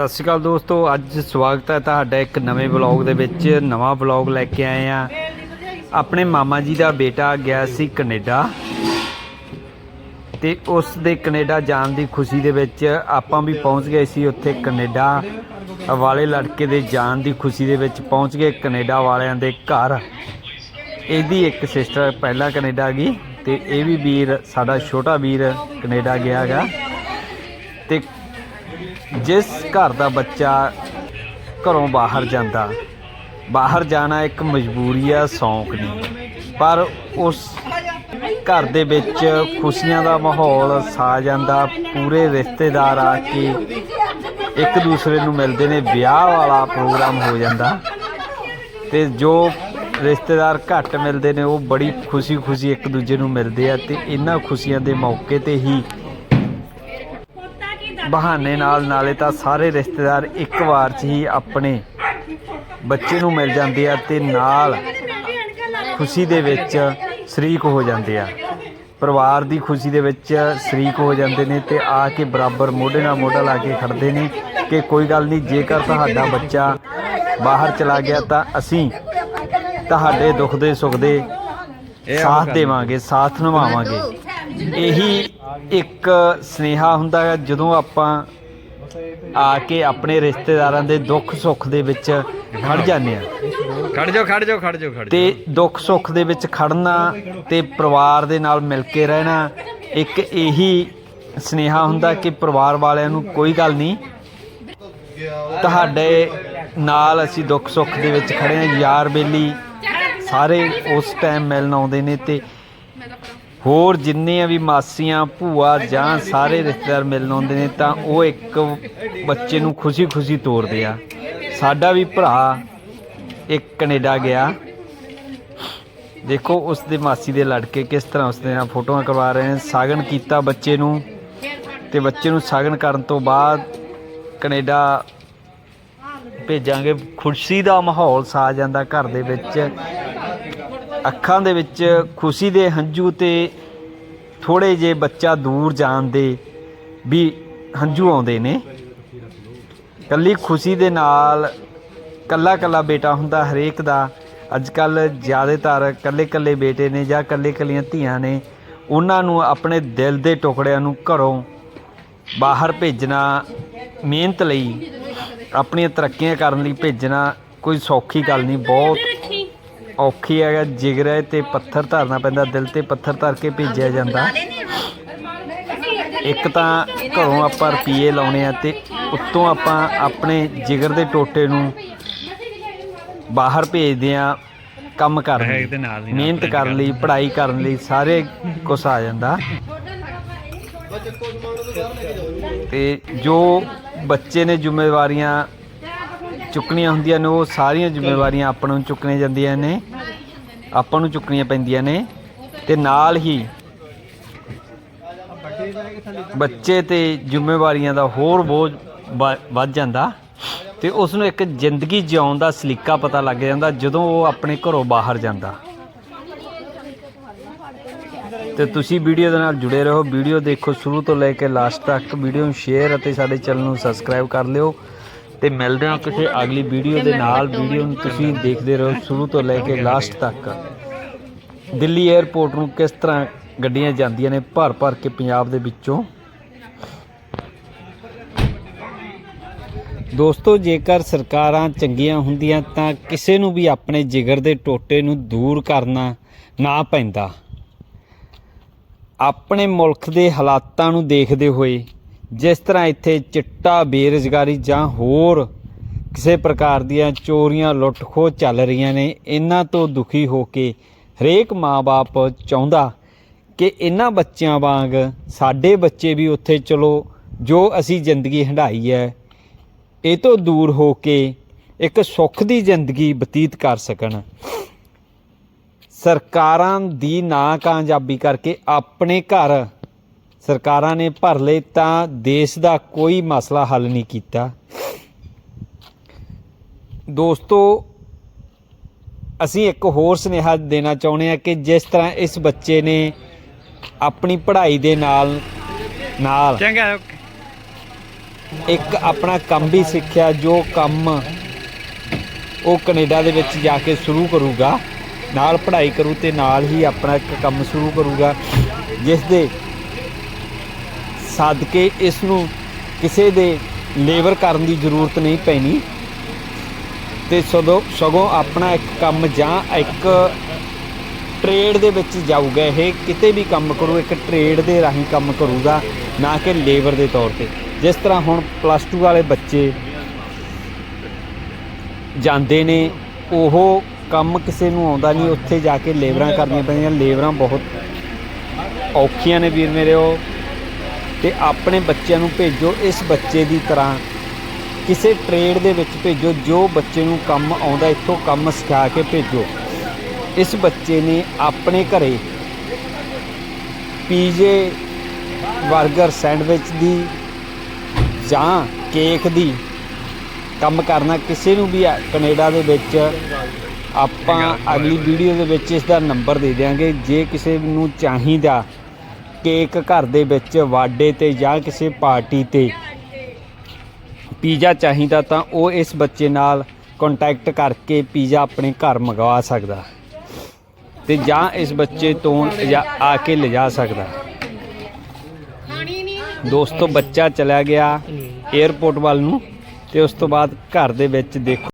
ਸਤਿ ਸ਼੍ਰੀ ਅਕਾਲ ਦੋਸਤੋ, ਅੱਜ ਸਵਾਗਤ ਹੈ ਤੁਹਾਡਾ ਇੱਕ ਨਵੇਂ ਵਲੌਗ ਦੇ ਵਿੱਚ, ਨਵਾਂ ਵਲੌਗ ਲੈ ਕੇ ਆਏ ਆ ਆਪਣੇ ਮਾਮਾ ਜੀ ਦਾ ਬੇਟਾ ਗਿਆ ਸੀ ਕੈਨੇਡਾ ਤੇ ਉਸ ਦੇ ਕੈਨੇਡਾ ਜਾਣ ਦੀ ਖੁਸ਼ੀ ਦੇ ਵਿੱਚ ਆਪਾਂ ਵੀ ਪਹੁੰਚ ਗਏ ਸੀ ਉੱਥੇ ਕੈਨੇਡਾ। ਵਾਲੇ ਲੜਕੇ ਦੇ ਜਾਣ ਦੀ ਖੁਸ਼ੀ ਦੇ ਵਿੱਚ ਪਹੁੰਚ ਗਏ ਕੈਨੇਡਾ ਵਾਲਿਆਂ ਦੇ ਘਰ। ਇਹਦੀ ਇੱਕ ਸਿਸਟਰ ਪਹਿਲਾਂ ਕੈਨੇਡਾ ਗਈ ਤੇ ਇਹ ਵੀ ਵੀਰ, ਸਾਡਾ ਛੋਟਾ ਵੀਰ ਕੈਨੇਡਾ ਗਿਆ ਹੈਗਾ। ਤੇ ਜਿਸ ਘਰ ਦਾ ਬੱਚਾ ਘਰੋਂ ਬਾਹਰ ਜਾਂਦਾ, ਬਾਹਰ ਜਾਣਾ ਇੱਕ ਮਜਬੂਰੀ ਆ, ਸ਼ੌਂਕ ਨਹੀਂ। ਪਰ ਉਸ ਘਰ ਦੇ ਵਿੱਚ ਖੁਸ਼ੀਆਂ ਦਾ ਮਾਹੌਲ ਸਾ ਜਾਂਦਾ, ਪੂਰੇ ਰਿਸ਼ਤੇਦਾਰ ਆ ਕੇ ਇੱਕ ਦੂਸਰੇ ਨੂੰ ਮਿਲਦੇ ਨੇ, ਵਿਆਹ ਵਾਲਾ ਪ੍ਰੋਗਰਾਮ ਹੋ ਜਾਂਦਾ। ਤੇ ਜੋ ਰਿਸ਼ਤੇਦਾਰ ਘੱਟ ਮਿਲਦੇ ਨੇ, ਉਹ ਬੜੀ ਖੁਸ਼ੀ-ਖੁਸ਼ੀ ਇੱਕ ਦੂਜੇ ਨੂੰ ਮਿਲਦੇ ਆ ਤੇ ਇਹਨਾਂ ਖੁਸ਼ੀਆਂ ਦੇ ਮੌਕੇ ਤੇ ਹੀ ਬਹਾਨੇ ਨਾਲ ਨਾਲੇ ਤਾਂ ਸਾਰੇ ਰਿਸ਼ਤੇਦਾਰ ਇੱਕ ਵਾਰ 'ਚ ਹੀ ਆਪਣੇ ਬੱਚੇ ਨੂੰ ਮਿਲ ਜਾਂਦੇ ਆ ਤੇ ਨਾਲ ਖੁਸ਼ੀ ਦੇ ਵਿੱਚ ਸ਼ਰੀਕ ਹੋ ਜਾਂਦੇ ਆ। ਪਰਿਵਾਰ ਦੀ ਖੁਸ਼ੀ ਦੇ ਵਿੱਚ ਸ਼ਰੀਕ ਹੋ ਜਾਂਦੇ ਨੇ ਤੇ ਆ ਕੇ ਬਰਾਬਰ ਮੋਢੇ ਨਾਲ ਮੋਢਾ ਲਾ ਕੇ ਖੜਦੇ ਨੇ ਕਿ ਕੋਈ ਗੱਲ ਨਹੀਂ ਜੇਕਰ ਤੁਹਾਡਾ ਬੱਚਾ ਬਾਹਰ ਚਲਾ ਗਿਆ ਤਾਂ ਅਸੀਂ ਤੁਹਾਡੇ ਦੁੱਖ ਦੇ ਸੁੱਖ ਦੇ ਸਾਥ ਦੇਵਾਂਗੇ ਸਾਥ ਨਿਭਾਵਾਂਗੇ। ਇਹੀ ਇੱਕ ਸਨੇਹਾ ਹੁੰਦਾ ਹੈ ਜਦੋਂ ਆਪਾਂ ਆ ਕੇ ਆਪਣੇ ਰਿਸ਼ਤੇਦਾਰਾਂ ਦੇ ਦੁੱਖ ਸੁੱਖ ਦੇ ਵਿੱਚ ਖੜ ਜਾਂਦੇ ਆ ਖੜ ਜਾਓ ਖੜ ਜਾਓ ਖੜ ਜਾਓ ਖੜ ਤੇ ਦੁੱਖ ਸੁੱਖ ਦੇ ਵਿੱਚ ਖੜਨਾ ਤੇ ਪਰਿਵਾਰ ਦੇ ਨਾਲ ਮਿਲ ਕੇ ਰਹਿਣਾ ਇੱਕ ਇਹੀ ਸਨੇਹਾ ਹੁੰਦਾ ਕਿ ਪਰਿਵਾਰ ਵਾਲਿਆਂ ਨੂੰ ਕੋਈ ਗੱਲ ਨਹੀਂ। ਤੁਹਾਡੇ ਨਾਲ ਅਸੀਂ ਦੁੱਖ ਸੁੱਖ ਦੇ ਵਿੱਚ ਖੜੇ ਹਾਂ। ਯਾਰ ਬੇਲੀ ਸਾਰੇ ਉਸ ਟਾਈਮ ਮਿਲਣ ਆਉਂਦੇ ਨੇ ਤੇ ਹੋਰ ਜਿੰਨੇ ਵੀ ਮਾਸੀਆਂ, ਭੂਆ ਜਾਂ ਸਾਰੇ ਰਿਸ਼ਤੇਦਾਰ ਮਿਲਣ ਆਉਂਦੇ ਨੇ ਤਾਂ ਉਹ ਇੱਕ ਬੱਚੇ ਨੂੰ ਖੁਸ਼ੀ-ਖੁਸ਼ੀ ਤੋਰਦੇ ਆ। ਸਾਡਾ ਵੀ ਭਰਾ ਇੱਕ ਕੈਨੇਡਾ ਗਿਆ। ਦੇਖੋ, ਉਸ ਦੇ ਮਾਸੀ ਦੇ ਲੜਕੇ ਕਿਸ ਤਰ੍ਹਾਂ ਉਸ ਦੇ ਨਾਲ ਫੋਟੋਆਂ ਕਰਵਾ ਰਹੇ ਨੇ। ਸਾਗਨ ਕੀਤਾ ਬੱਚੇ ਨੂੰ ਤੇ ਬੱਚੇ ਨੂੰ ਸਾਗਨ ਕਰਨ ਤੋਂ ਬਾਅਦ ਕੈਨੇਡਾ ਭੇਜਾਂਗੇ। ਖੁਸ਼ੀ ਦਾ ਮਾਹੌਲ ਸਾ ਜਾਂਦਾ ਘਰ ਦੇ ਵਿੱਚ। ਅੱਖਾਂ ਦੇ ਵਿੱਚ ਖੁਸ਼ੀ ਦੇ ਹੰਝੂ ਤੇ ਥੋੜੇ ਜੇ ਬੱਚਾ ਦੂਰ ਜਾਣ ਦੇ ਵੀ ਹੰਝੂ ਆਉਂਦੇ ਨੇ। ਕੱਲੀ ਖੁਸ਼ੀ ਦੇ ਨਾਲ ਕੱਲਾ ਕੱਲਾ ਬੇਟਾ ਹੁੰਦਾ ਹਰੇਕ ਦਾ। ਅੱਜ ਕੱਲ ਜ਼ਿਆਦਾਤਰ ਕੱਲੇ ਕੱਲੇ ਬੇਟੇ ਨੇ ਜਾਂ ਕੱਲੇ ਕੱਲੀਆਂ ਧੀਆਂ ਨੇ, ਉਹਨਾਂ ਨੂੰ ਆਪਣੇ ਦਿਲ ਦੇ ਟੁਕੜਿਆਂ ਨੂੰ ਘਰੋਂ ਬਾਹਰ ਭੇਜਣਾ, ਮਿਹਨਤ ਲਈ ਆਪਣੀਆਂ ਤਰੱਕੀਆਂ ਕਰਨ ਲਈ ਭੇਜਣਾ ਕੋਈ ਸੌਖੀ ਗੱਲ ਨਹੀਂ, ਬਹੁਤ ਔਖੀ ਹੈਗਾ ਜਿਗਰੇ ਤੇ ਪੱਥਰ ਧਰਨਾ ਪੈਂਦਾ ਦਿਲ ਤੇ ਪੱਥਰ ਧਰ ਕੇ ਭੇਜਿਆ ਜਾਂਦਾ। ਇੱਕ ਤਾਂ ਘਰੋਂ ਆਪਾਂ ਰੁਪਏ ਲਾਉਣੇ ਆ ਤੇ ਉੱਤੋਂ ਆਪਾਂ ਆਪਣੇ ਜਿਗਰ ਦੇ ਟੋਟੇ ਨੂੰ ਬਾਹਰ ਭੇਜਦੇ ਆ ਕੰਮ ਕਰਨ ਹੈ ਲਈ ਮਿਹਨਤ ਕਰਨ ਲਈ। ਪੜ੍ਹਾਈ ਕਰਨ ਲਈ ਸਾਰੇ ਕੁਛ ਆ ਜਾਂਦਾ। ਤੇ ਜੋ ਬੱਚੇ ਨੇ ਜ਼ਿੰਮੇਵਾਰੀਆਂ ਚੁੱਕਣੀਆਂ ਹੁੰਦੀਆਂ ਨੇ, ਉਹ ਸਾਰੀਆਂ ਜ਼ਿੰਮੇਵਾਰੀਆਂ ਆਪਾਂ ਨੂੰ ਚੁੱਕਣੀਆਂ ਜਾਂਦੀਆਂ ਨੇ। ਆਪਾਂ ਨੂੰ ਚੁੱਕਣੀਆਂ ਪੈਂਦੀਆਂ ਨੇ ਤੇ ਨਾਲ ਹੀ ਬੱਚੇ ਤੇ ਜ਼ਿੰਮੇਵਾਰੀਆਂ ਦਾ ਹੋਰ ਬੋਝ ਵ- ਵੱਧ ਜਾਂਦਾ ਤੇ ਉਸ ਨੂੰ ਇੱਕ ਜ਼ਿੰਦਗੀ ਜਿਉਣ ਦਾ ਸਲੀਕਾ ਪਤਾ ਲੱਗ ਜਾਂਦਾ, ਜਦੋਂ ਉਹ ਆਪਣੇ ਘਰੋਂ ਬਾਹਰ ਜਾਂਦਾ। ਤੇ ਤੁਸੀਂ ਵੀਡੀਓ ਦੇ ਨਾਲ ਜੁੜੇ ਰਹੋ। ਵੀਡੀਓ ਦੇਖੋ ਸ਼ੁਰੂ ਤੋਂ ਲੈ ਕੇ ਲਾਸਟ ਤੱਕ। ਵੀਡੀਓ ਨੂੰ ਸ਼ੇਅਰ ਅਤੇ ਸਾਡੇ ਚੈਨਲ ਨੂੰ ਸਬਸਕ੍ਰਾਈਬ ਕਰ ਲਿਓ। ਤੇ ਮਿਲਦੇ ਹਾਂ ਕਿਸੇ ਅਗਲੀ ਵੀਡੀਓ ਦੇ ਨਾਲ ਵੀਡੀਓ ਨੂੰ ਤੁਸੀਂ ਦੇਖਦੇ ਰਹੋ ਸ਼ੁਰੂ ਤੋਂ ਲੈ ਕੇ ਲਾਸਟ ਤੱਕ। ਦਿੱਲੀ 에ਅਰਪੋਰਟ ਨੂੰ ਕਿਸ ਤਰ੍ਹਾਂ ਗੱਡੀਆਂ ਜਾਂਦੀਆਂ ਨੇ ਭਰ ਭਰ ਕੇ ਪੰਜਾਬ ਦੇ ਵਿੱਚੋਂ? ਦੋਸਤੋ ਜੇਕਰ ਸਰਕਾਰਾਂ ਚੰਗੀਆਂ ਹੁੰਦੀਆਂ ਤਾਂ ਕਿਸੇ ਨੂੰ ਵੀ ਆਪਣੇ ਜਿਗਰ ਦੇ ਟੋਟੇ ਨੂੰ ਦੂਰ ਕਰਨਾ ਨਾ ਪੈਂਦਾ। ਆਪਣੇ ਮੁਲਕ ਦੇ ਹਾਲਾਤਾਂ ਨੂੰ ਦੇਖਦੇ ਹੋਏ ਜਿਸ ਤਰ੍ਹਾਂ ਇੱਥੇ ਚਿੱਟਾ, ਬੇਰੁਜ਼ਗਾਰੀ ਜਾਂ ਹੋਰ ਕਿਸੇ ਪ੍ਰਕਾਰ ਦੀਆਂ ਚੋਰੀਆਂ, ਲੁੱਟ-ਖੋਹ ਚੱਲ ਰਹੀਆਂ ਨੇ, ਇਹਨਾਂ ਤੋਂ ਦੁਖੀ ਹੋ ਕੇ ਹਰੇਕ ਮਾਂ-ਬਾਪ ਚਾਹੁੰਦਾ ਕਿ ਇਹਨਾਂ ਬੱਚਿਆਂ ਵਾਂਗ ਸਾਡੇ ਬੱਚੇ ਵੀ ਉੱਥੇ ਚਲੋ, ਜੋ ਅਸੀਂ ਜ਼ਿੰਦਗੀ ਹੰਢਾਈ ਹੈ, ਇਹ ਤੋਂ ਦੂਰ ਹੋ ਕੇ ਇੱਕ ਸੁੱਖ ਦੀ ਜ਼ਿੰਦਗੀ ਬਤੀਤ ਕਰ ਸਕਣ। ਸਰਕਾਰਾਂ ਦੀ ਨਾਕਾਮਯਾਬੀ ਕਰਕੇ ਆਪਣੇ ਘਰ ਸਰਕਾਰਾਂ ਨੇ ਭਰ ਲਏ ਤਾਂ ਦੇਸ਼ ਦਾ ਕੋਈ ਮਸਲਾ ਹੱਲ ਨਹੀਂ ਕੀਤਾ। ਦੋਸਤੋ ਅਸੀਂ ਇੱਕ ਹੋਰ ਸੁਨੇਹਾ ਦੇਣਾ ਚਾਹੁੰਦੇ ਹਾਂ ਕਿ ਜਿਸ ਤਰ੍ਹਾਂ ਇਸ ਬੱਚੇ ਨੇ ਆਪਣੀ ਪੜ੍ਹਾਈ ਦੇ ਨਾਲ ਨਾਲ ਚੰਗਾ ਇੱਕ ਆਪਣਾ ਕੰਮ ਵੀ ਸਿੱਖਿਆ ਜੋ ਕੰਮ ਉਹ ਕੈਨੇਡਾ ਦੇ ਵਿੱਚ ਜਾ ਕੇ ਸ਼ੁਰੂ ਕਰੂਗਾ ਨਾਲ ਪੜ੍ਹਾਈ ਕਰੂ ਤੇ ਨਾਲ ਹੀ ਆਪਣਾ ਇੱਕ ਕੰਮ ਸ਼ੁਰੂ ਕਰੂਗਾ ਜਿਸ ਦੇ ਸੱਦ ਕੇ ਇਸ ਨੂੰ ਕਿਸੇ ਦੇ ਲੇਬਰ ਕਰਨ ਦੀ ਜ਼ਰੂਰਤ ਨਹੀਂ ਪੈਣੀ। ਤੇ ਸਗੋਂ ਸਗੋਂ ਆਪਣਾ ਇੱਕ ਕੰਮ ਜਾਂ ਇੱਕ ਟ੍ਰੇਡ ਦੇ ਵਿੱਚ ਜਾਊਗਾ ਇਹ। ਕਿਤੇ ਵੀ ਕੰਮ ਕਰੂ, ਇੱਕ ਟ੍ਰੇਡ ਦੇ ਰਾਹੀਂ ਕੰਮ ਕਰੂਗਾ, ਨਾ ਕਿ ਲੇਬਰ ਦੇ ਤੌਰ ਤੇ। ਜਿਸ ਤਰ੍ਹਾਂ ਹੁਣ ਪਲੱਸ 2 ਵਾਲੇ ਬੱਚੇ ਜਾਂਦੇ ਨੇ, ਉਹ ਕੰਮ ਕਿਸੇ ਨੂੰ ਆਉਂਦਾ ਨਹੀਂ। ਉੱਥੇ ਜਾ ਕੇ ਲੇਬਰਾਂ ਕਰਨੀਆਂ ਪੈਂਦੀਆਂ। ਲੇਬਰਾਂ ਬਹੁਤ ਔਖੀਆਂ ਨੇ ਵੀਰ ਮੇਰੇ ਉਹ। ਤੇ ਆਪਣੇ ਬੱਚਿਆਂ ਨੂੰ ਭੇਜੋ, ਇਸ ਬੱਚੇ ਦੀ ਤਰ੍ਹਾਂ। ਕਿਸੇ ਟ੍ਰੇਡ ਦੇ ਵਿੱਚ ਭੇਜੋ, ਜੋ ਬੱਚੇ ਨੂੰ ਕੰਮ ਆਉਂਦਾ, ਇੱਥੋਂ ਕੰਮ ਸਿਖਾ ਕੇ ਭੇਜੋ। ਇਸ ਬੱਚੇ ਨੇ ਆਪਣੇ ਘਰੇ ਪੀਜੇ, 버ਗਰ, ਸੈਂਡਵਿਚ ਦੀ ਜਾਂ ਕੇਕ ਦੀ ਕੰਮ ਕਰਨਾ, ਕਿਸੇ ਨੂੰ ਵੀ ਆ- ਕੈਨੇਡਾ ਦੇ ਵਿੱਚ ਆਪਾਂ ਅਗਲੀ ਵੀਡੀਓ ਦੇ ਵਿੱਚ ਇਸ ਦਾ ਨੰਬਰ ਦੇ ਦਿਆਂਗੇ। ਜੇ ਕਿਸੇ ਨੂੰ ਚਾਹੀਦਾ ਕੇਕ ਘਰ ਦੇ ਵਿੱਚ ਵਾਡੇ ਤੇ ਜਾਂ ਕਿਸੇ ਪਾਰਟੀ ਤੇ ਪੀਜ਼ਾ ਚਾਹੀਦਾ ਤਾਂ ਉਹ ਇਸ ਬੱਚੇ ਨਾਲ ਕੰਟੈਕਟ ਕਰਕੇ ਪੀਜ਼ਾ ਆਪਣੇ ਘਰ ਮੰਗਵਾ ਸਕਦਾ ਤੇ ਜਾਂ ਇਸ ਬੱਚੇ ਤੋਂ ਲਿਜਾ- ਆ ਕੇ ਲਿਜਾ ਸਕਦਾ। ਦੋਸਤੋ, ਬੱਚਾ ਚਲਾ ਗਿਆ 에ਅਰਪੋਰਟ ਵੱਲ ਨੂੰ ਤੇ ਉਸ ਤੋਂ ਬਾਅਦ ਘਰ ਦੇ ਵਿੱਚ ਦੇਖੋ।